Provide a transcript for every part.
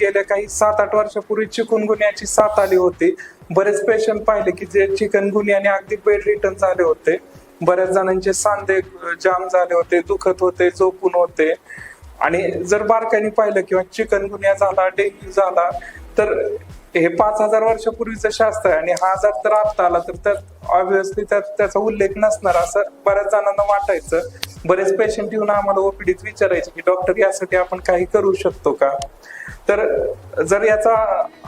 गेल्या काही सात आठ वर्षापूर्वी चिकनगुन्याची साथ आली होती. बरेच पेशंट पाहिले की जे चिकनगुन्याने अगदी बेड रिटर्न झाले होते. बऱ्याच जणांचे सांधे जाम झाले होते दुखत होते झोपून होते. आणि जर बारकाईने पाहिलं किंवा चिकनगुन्या झाला डेंग्यू झाला तर हे पाच हजार वर्षापूर्वीचं शास्त्र आहे. आणि हा आजार तर आता आला तर त्यात ऑब्विसली त्यात त्याचा उल्लेख नसणार असं बऱ्याच जणांना वाटायचं. बरेच पेशंट येऊन आम्हाला ओपीडीत विचारायचे की डॉक्टर यासाठी आपण काही करू शकतो का? तर जर याचा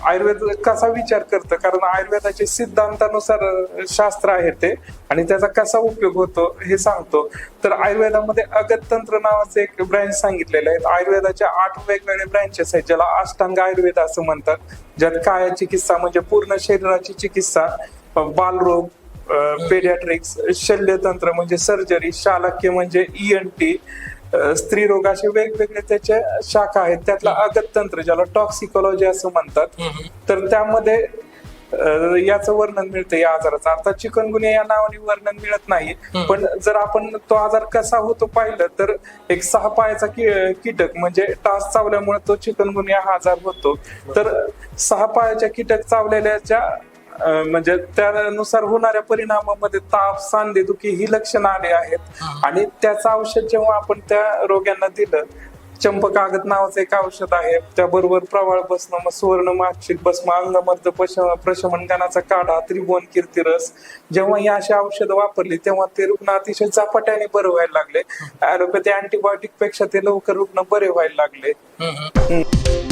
आयुर्वेद कसा विचार करतं? कारण आयुर्वेदाचे सिद्धांतानुसार शास्त्र आहे ते आणि त्याचा कसा उपयोग होतो हे सांगतो. तर आयुर्वेदामध्ये अगत तंत्र नावाचे एक ब्रँच सांगितलेले आहेत आयुर्वेदाच्या आठ वेगवेगळे ब्रँचेस आहेत ज्याला अष्टांग आयुर्वेद असं म्हणतात. ज्यात काया चिकित्सा म्हणजे पूर्ण शरीराची चिकित्सा बालरोग पेडियाट्रिक्स शल्यतंत्र म्हणजे सर्जरी शालक्य म्हणजे ईएनटी स्त्री रोग असे वेगवेगळे त्याच्या शाखा आहेत. त्यातला अगत तंत्र ज्याला टॉक्सिकॉलॉजी असं म्हणतात. तर त्यामध्ये याचं वर्णन मिळतं या आजाराचं. अर्थात चिकनगुन्या या नावाने वर्णन मिळत नाही. पण जर आपण तो आजार कसा होतो पाहिलं तर एक सहा पायाचा कीटक म्हणजे टास चावल्यामुळे तो चिकनगुन्या हा आजार होतो. तर सहा पायाच्या कीटक चावलेल्याच्या म्हणजे त्यानुसार होणाऱ्या परिणामामध्ये ताप सांधेदुखी ही लक्षणं आली आहेत. आणि त्याचं औषध जेव्हा आपण त्या रोग्यांना दिलं चंपकागत नावाचं एक औषध आहे. त्याबरोबर प्रवाळ भस्म मग सुवर्ण माक्षिक भस्म अंगमर्द प्रशमनगणाचा काढा त्रिभुवन कीर्तिरस जेव्हा ही अशी औषधं वापरली तेव्हा ते रुग्ण अतिशय झपाट्याने बरे व्हायला लागले. ऍलोपॅथी अँटीबायोटिकपेक्षा ते लवकर रुग्ण बरे व्हायला लागले.